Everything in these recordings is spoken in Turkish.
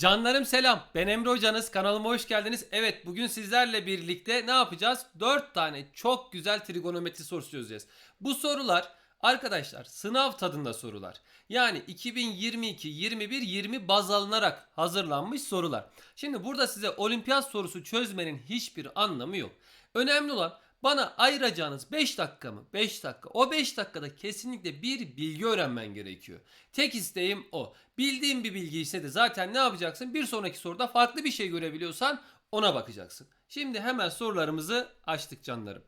Canlarım selam. Ben Emre Hocanız. Kanalıma hoş geldiniz. Evet bugün sizlerle birlikte ne yapacağız? 4 tane çok güzel trigonometri sorusu çözeceğiz. Bu sorular arkadaşlar sınav tadında sorular. Yani 2022, 21, 20 baz alınarak hazırlanmış sorular. Şimdi burada size olimpiyat sorusu çözmenin hiçbir anlamı yok. Önemli olan bana ayıracağınız 5 dakika mı? 5 dakika. O 5 dakikada kesinlikle bir bilgi öğrenmen gerekiyor. Tek isteğim o. Bildiğin bir bilgi ise de zaten ne yapacaksın? Bir sonraki soruda farklı bir şey görebiliyorsan ona bakacaksın. Şimdi hemen sorularımızı açtık canlarım.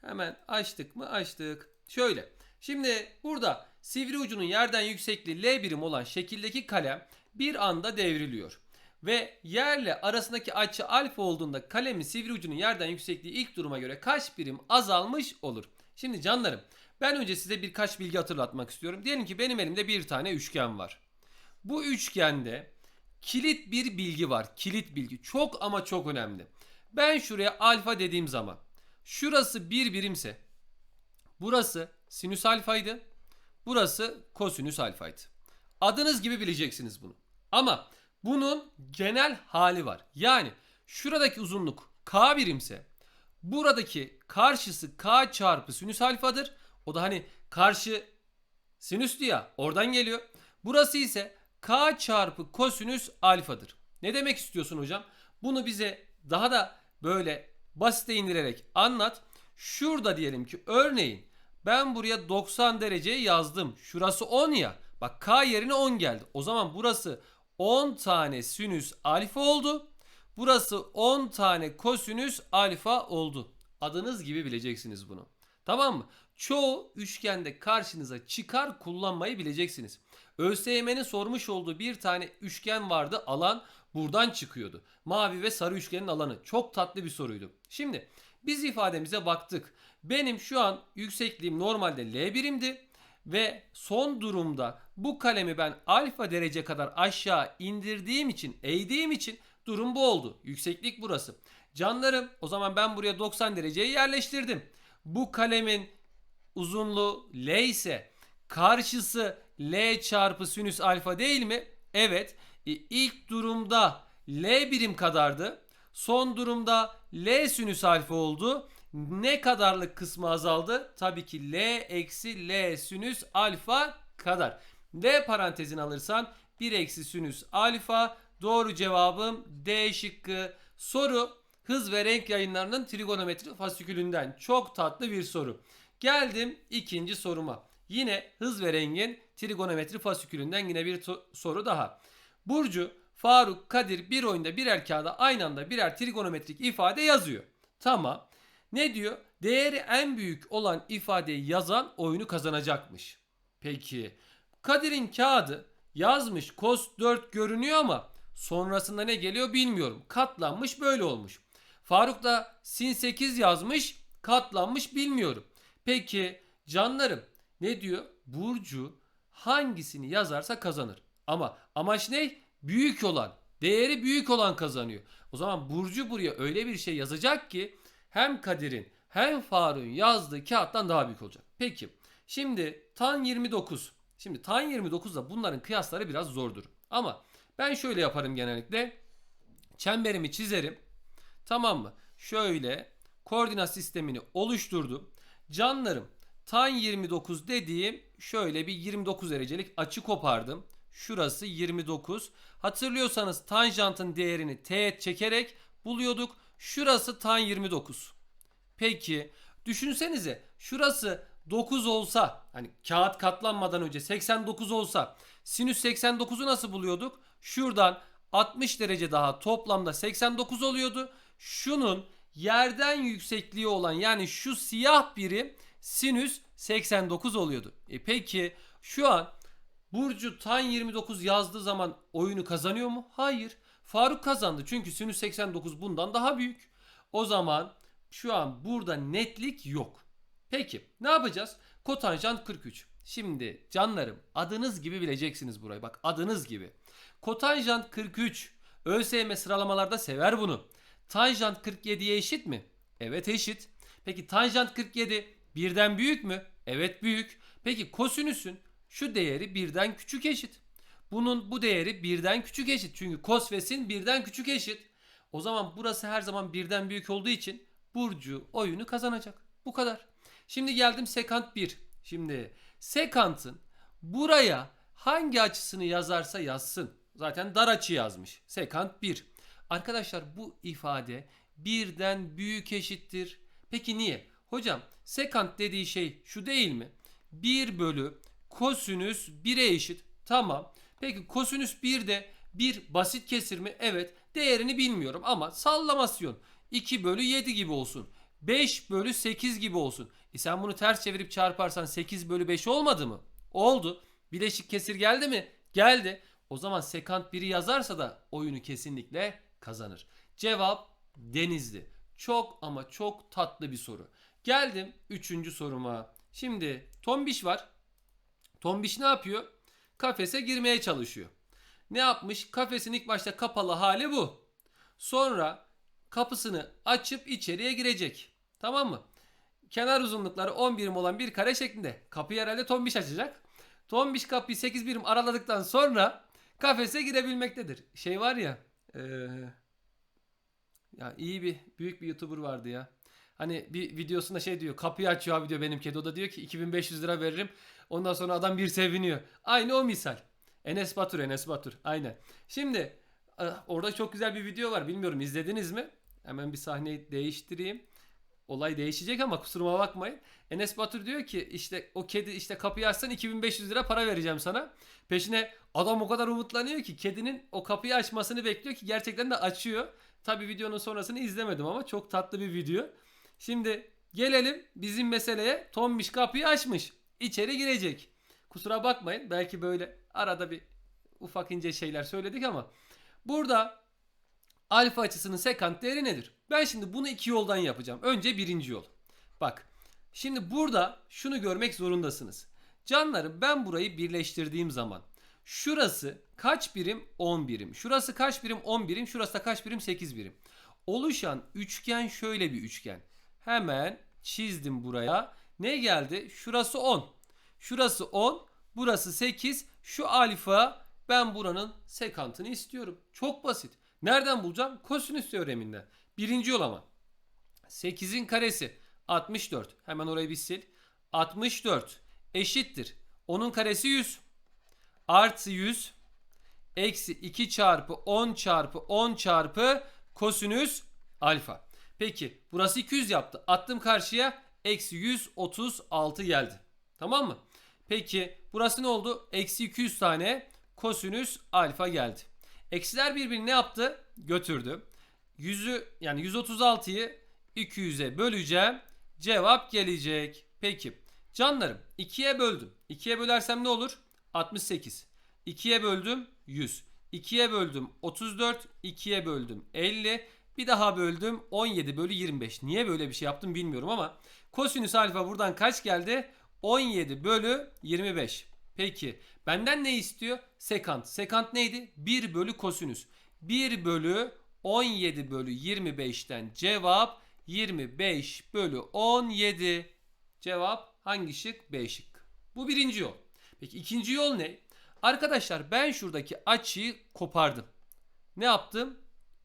Hemen açtık mı? Açtık. Şöyle. Şimdi burada sivri ucunun yerden yüksekliği L birim olan şekildeki kalem bir anda devriliyor. Ve yerle arasındaki açı alfa olduğunda kalemin sivri ucunun yerden yüksekliği ilk duruma göre kaç birim azalmış olur? Şimdi canlarım ben önce size birkaç bilgi hatırlatmak istiyorum. Diyelim ki benim elimde bir tane üçgen var. Bu üçgende kilit bir bilgi var. Kilit bilgi. Çok ama çok önemli. Ben şuraya alfa dediğim zaman şurası bir birimse burası sinüs alfaydı. Burası kosinüs alfaydı. Adınız gibi bileceksiniz bunu. Ama bunun genel hali var. Yani şuradaki uzunluk k birimse buradaki karşısı k çarpı sinüs alfadır. O da hani karşı sinüstü ya oradan geliyor. Burası ise k çarpı kosinüs alfadır. Ne demek istiyorsun hocam? Bunu bize daha da böyle basite indirerek anlat. Şurada diyelim ki örneğin ben buraya 90 dereceyi yazdım. Şurası 10 ya. Bak k yerine 10 geldi. O zaman burası 10 tane sinüs alfa oldu. Burası 10 tane kosinüs alfa oldu. Adınız gibi bileceksiniz bunu. Tamam mı? Çoğu üçgende karşınıza çıkar kullanmayı bileceksiniz. ÖSYM'nin sormuş olduğu bir tane üçgen vardı. Alan buradan çıkıyordu. Mavi ve sarı üçgenin alanı. Çok tatlı bir soruydu. Şimdi biz ifademize baktık. Benim şu an yüksekliğim normalde L birimdi. Ve son durumda bu kalemi ben alfa derece kadar aşağı indirdiğim için, eğdiğim için durum bu oldu. Yükseklik burası. Canlarım o zaman ben buraya 90 dereceyi yerleştirdim. Bu kalemin uzunluğu L ise karşısı L çarpı sinüs alfa değil mi? Evet. E, ilk durumda L birim kadardı. Son durumda L sinüs alfa oldu. Ne kadarlık kısmı azaldı? Tabii ki L eksi L sinüs alfa kadar. D parantezini alırsan 1 eksi sinüs alfa. Doğru cevabım D şıkkı. Soru hız ve renk yayınlarının trigonometri fasikülünden. Çok tatlı bir soru. Geldim ikinci soruma. Yine hız ve rengin trigonometri fasikülünden yine bir soru daha. Burcu, Faruk, Kadir bir oyunda birer kağıda aynı anda birer trigonometrik ifade yazıyor. Tamam. Ne diyor? Değeri en büyük olan ifadeyi yazan oyunu kazanacakmış. Peki Kadir'in kağıdı yazmış cos 4 görünüyor ama sonrasında ne geliyor bilmiyorum. Katlanmış böyle olmuş. Faruk da sin 8 yazmış katlanmış bilmiyorum. Peki canlarım ne diyor? Burcu hangisini yazarsa kazanır. Ama amaç ne? Büyük olan. Değeri büyük olan kazanıyor. O zaman Burcu buraya öyle bir şey yazacak ki hem Kadir'in hem Faruk'un yazdığı kağıttan daha büyük olacak. Peki şimdi tan 29. Şimdi tan 29'da bunların kıyasları biraz zordur. Ama ben şöyle yaparım genellikle. Çemberimi çizerim. Tamam mı? Şöyle koordinat sistemini oluşturdum. Canlarım tan 29 dediğim şöyle bir 29 derecelik açı kopardım. Şurası 29. Hatırlıyorsanız tanjantın değerini teğet çekerek buluyorduk. Şurası tan 29. Peki düşünsenize şurası 9 olsa hani kağıt katlanmadan önce 89 olsa sinüs 89'u nasıl buluyorduk? Şuradan 60 derece daha toplamda 89 oluyordu. Şunun yerden yüksekliği olan yani şu siyah birim sinüs 89 oluyordu. E peki şu an Burcu tan 29 yazdığı zaman oyunu kazanıyor mu? Hayır. Faruk kazandı çünkü sinüs 89 bundan daha büyük. O zaman şu an burada netlik yok. Peki ne yapacağız? Kotanjant 43. Şimdi canlarım adınız gibi bileceksiniz burayı. Bak adınız gibi. Kotanjant 43. ÖSYM sıralamalarda sever bunu. Tanjant 47'ye eşit mi? Evet eşit. Peki tanjant 47 birden büyük mü? Evet büyük. Peki kosinüsün şu değeri birden küçük eşit. Bunun bu değeri birden küçük eşit. Çünkü kos ve sin birden küçük eşit. O zaman burası her zaman birden büyük olduğu için Burcu oyunu kazanacak. Bu kadar. Şimdi geldim sekant 1. Şimdi sekantın buraya hangi açısını yazarsa yazsın. Zaten dar açı yazmış. Sekant 1. Arkadaşlar bu ifade birden büyük eşittir. Peki niye? Hocam sekant dediği şey şu değil mi? 1 bölü kosinüs 1'e eşit. Tamam. Peki kosinüs 1 de bir basit kesir mi? Evet. Değerini bilmiyorum ama sallamasyon. 2 bölü 7 gibi olsun. 5 bölü 8 gibi olsun. E sen bunu ters çevirip çarparsan 8 bölü 5 olmadı mı? Oldu. Bileşik kesir geldi mi? Geldi. O zaman sekant 1'i yazarsa da oyunu kesinlikle kazanır. Cevap Denizli. Çok ama çok tatlı bir soru. Geldim 3. soruma. Şimdi Tombiş var. Tombiş ne yapıyor? Kafese girmeye çalışıyor. Ne yapmış? Kafesin ilk başta kapalı hali bu. Sonra kapısını açıp içeriye girecek. Tamam mı? Kenar uzunlukları 10 birim olan bir kare şeklinde. Kapıyı herhalde Tombiş açacak. Tombiş kapıyı 8 birim araladıktan sonra kafese girebilmektedir. Şey var ya eee, ya iyi bir büyük bir YouTuber vardı ya. Hani bir videosunda şey diyor kapıyı açıyor abi diyor benim kedi o da diyor ki 2500 lira veririm. Ondan sonra adam bir seviniyor. Aynı o misal. Enes Batur Enes Batur aynen. Şimdi ah, orada çok güzel bir video var bilmiyorum izlediniz mi? Hemen bir sahneyi değiştireyim. Olay değişecek ama kusuruma bakmayın. Enes Batur diyor ki işte o kedi işte kapıyı açsan 2500 lira para vereceğim sana. Peşine adam o kadar umutlanıyor ki kedinin o kapıyı açmasını bekliyor ki gerçekten de açıyor. Tabi videonun sonrasını izlemedim ama çok tatlı bir video. Şimdi gelelim bizim meseleye. Tombiş kapıyı açmış. İçeri girecek. Kusura bakmayın belki böyle arada bir ufak ince şeyler söyledik ama burada alfa açısının sekant değeri nedir? Ben şimdi bunu iki yoldan yapacağım. Önce birinci yol. Bak şimdi burada şunu görmek zorundasınız. Canlarım ben burayı birleştirdiğim zaman şurası kaç birim? 10 birim. Şurası kaç birim? 10 birim. Şurası da kaç birim? 8 birim. Oluşan üçgen şöyle bir üçgen. Hemen çizdim buraya. Ne geldi? Şurası 10. Şurası 10. Burası 8. Şu alfa ben buranın sekantını istiyorum. Çok basit. Nereden bulacağım? Kosinüs teoreminden. Birinci yol ama. 8'in karesi 64. Hemen orayı bir sil. 64 eşittir. 10'un karesi 100. Artı 100 eksi 2 çarpı 10 çarpı 10 çarpı kosinüs alfa. Peki burası 200 yaptı. Attım karşıya eksi 136 geldi. Tamam mı? Peki burası ne oldu? Eksi 200 tane kosinüs alfa geldi. Eksiler birbirini ne yaptı? Götürdü. 100'ü yani 136'yı 200'e böleceğim. Cevap gelecek. Peki. Canlarım 2'ye böldüm. 2'ye bölersem ne olur? 68. 2'ye böldüm 100. 2'ye böldüm 34. 2'ye böldüm 50. Bir daha böldüm 17 bölü 25. Niye böyle bir şey yaptım bilmiyorum ama kosinüs alfa buradan kaç geldi? 17 bölü 25. Peki benden ne istiyor? Sekant. Sekant neydi? 1 bölü kosinüs. 1 bölü 17 bölü 25'ten cevap 25 bölü 17. Cevap hangi şık? B şık. Bu birinci yol. Peki ikinci yol ne? Arkadaşlar ben şuradaki açıyı kopardım. Ne yaptım?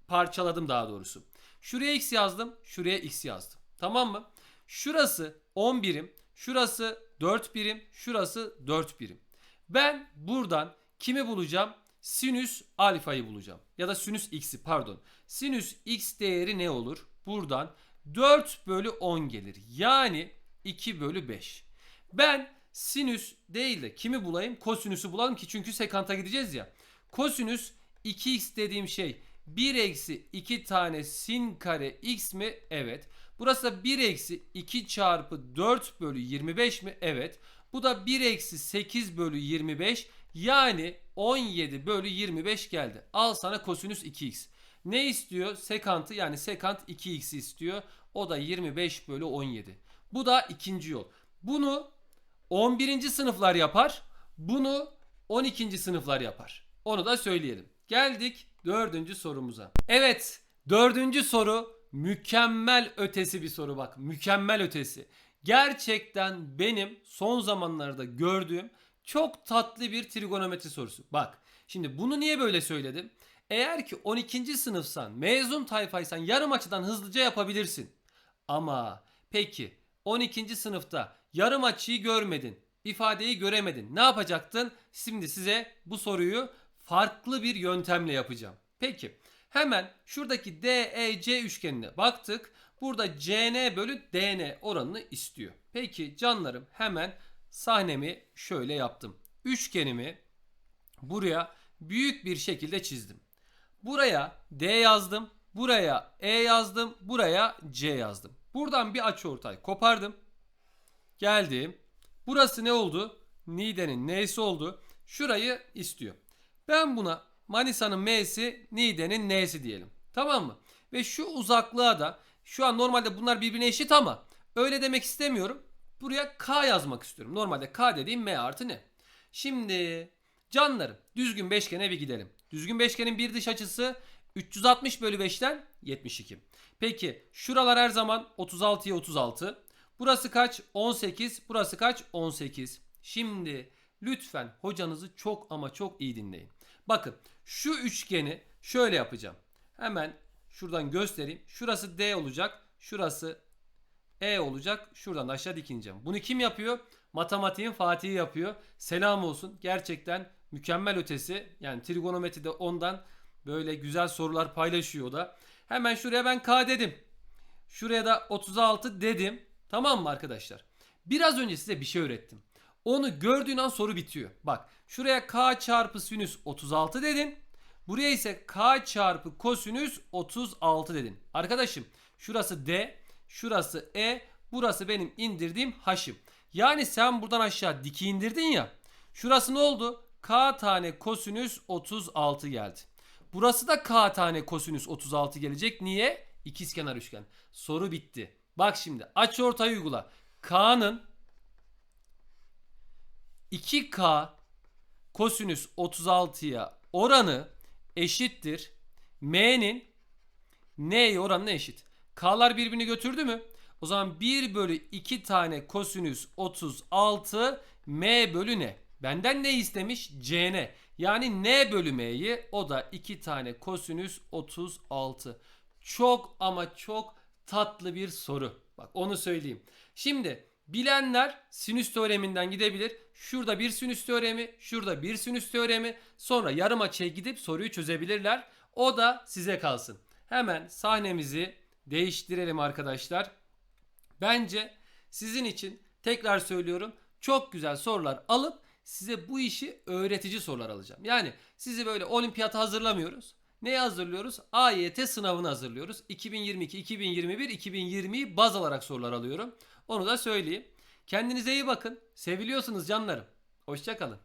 Parçaladım daha doğrusu. Şuraya x yazdım, şuraya x yazdım. Tamam mı? Şurası 10 birim, şurası 4 birim, şurası 4 birim. Ben buradan kimi bulacağım? Sinüs alfayı bulacağım. Ya da sinüs x'i pardon. Sinüs x değeri ne olur? Buradan 4 bölü 10 gelir. Yani 2 bölü 5. Ben sinüs değil de kimi bulayım? Kosinüsü bulalım ki çünkü sekanta gideceğiz ya. Kosinüs 2x dediğim şey 1 eksi 2 tane sin kare x mi? Evet. Burası da 1 eksi 2 çarpı 4 bölü 25 mi? Evet. Bu da 1 eksi 8 bölü 25 yani 17 bölü 25 geldi. Al sana kosinüs 2x. Ne istiyor? Sekantı yani sekant 2x istiyor. O da 25 bölü 17. Bu da ikinci yol. Bunu 11. sınıflar yapar. Bunu 12. sınıflar yapar. Onu da söyleyelim. Geldik dördüncü sorumuza. Evet dördüncü soru mükemmel ötesi bir soru bak. Mükemmel ötesi. Gerçekten benim son zamanlarda gördüğüm çok tatlı bir trigonometri sorusu. Bak Şimdi bunu niye böyle söyledim? Eğer ki 12. sınıfsan, mezun tayfaysan yarım açıdan hızlıca yapabilirsin. Ama peki 12. sınıfta yarım açıyı görmedin, ifadeyi göremedin. Ne yapacaktın? Şimdi size bu soruyu farklı bir yöntemle yapacağım. Peki hemen şuradaki DEC üçgenine baktık. Burada CN bölü DN oranını istiyor. Peki canlarım hemen sahnemi şöyle yaptım. Üçgenimi buraya büyük bir şekilde çizdim. Buraya D yazdım. Buraya E yazdım. Buraya C yazdım. Buradan bir açıortay kopardım. Geldim. Burası ne oldu? Niğde'nin N'si oldu. Şurayı istiyor. Ben buna Manisa'nın M'si, Niğde'nin N'si diyelim. Tamam mı? Ve şu uzaklığa da şu an normalde bunlar birbirine eşit ama öyle demek istemiyorum. Buraya K yazmak istiyorum. Normalde K dediğim M artı ne? Şimdi canlarım düzgün beşgene bir gidelim. Düzgün beşgenin bir dış açısı 360 bölü 5'ten 72. Peki şuralar her zaman 36'ya 36. Burası kaç? 18. Burası kaç? 18. Şimdi lütfen hocanızı çok ama çok iyi dinleyin. Bakın şu üçgeni şöyle yapacağım. Hemen şuradan göstereyim. Şurası D olacak. Şurası E olacak. Şuradan da aşağı dikineceğim. Bunu kim yapıyor? Matematiğin Fatih'i yapıyor. Selam olsun. Gerçekten mükemmel ötesi. Yani trigonometride ondan böyle güzel sorular paylaşıyor da. Hemen şuraya ben K dedim. Şuraya da 36 dedim. Tamam mı arkadaşlar? Biraz önce size bir şey öğrettim. Onu gördüğün an soru bitiyor. Bak şuraya K çarpı sinüs 36 dedin. Buraya ise K çarpı kosinüs 36 dedin. Arkadaşım şurası D, şurası E, burası benim indirdiğim H'im. Yani sen buradan aşağı diki indirdin ya. Şurası ne oldu? K tane kosinüs 36 geldi. Burası da K tane kosinüs 36 gelecek. Niye? İkizkenar üçgen. Soru bitti. Bak şimdi aç ortayı uygula. K'nın 2K kosinüs 36'ya oranı eşittir. M'nin N'ye oranına eşit. K'lar birbirini götürdü mü? O zaman 1 bölü 2 tane kosinüs 36 M bölü ne? Benden ne istemiş? CN. Yani N bölü M'yi o da 2 tane kosinüs 36. Çok ama çok tatlı bir soru. Bak onu söyleyeyim. Şimdi bilenler sinüs teoreminden gidebilir. Şurada bir sinüs teoremi, şurada bir sinüs teoremi. Sonra yarım açıya gidip soruyu çözebilirler. O da size kalsın. Hemen sahnemizi değiştirelim arkadaşlar. Bence sizin için tekrar söylüyorum çok güzel sorular alıp size bu işi öğretici sorular alacağım. Yani sizi böyle olimpiyata hazırlamıyoruz. Neye hazırlıyoruz? AYT sınavını hazırlıyoruz. 2022, 2021, 2020'yi baz alarak sorular alıyorum. Onu da söyleyeyim. Kendinize iyi bakın. Seviliyorsunuz canlarım. Hoşçakalın.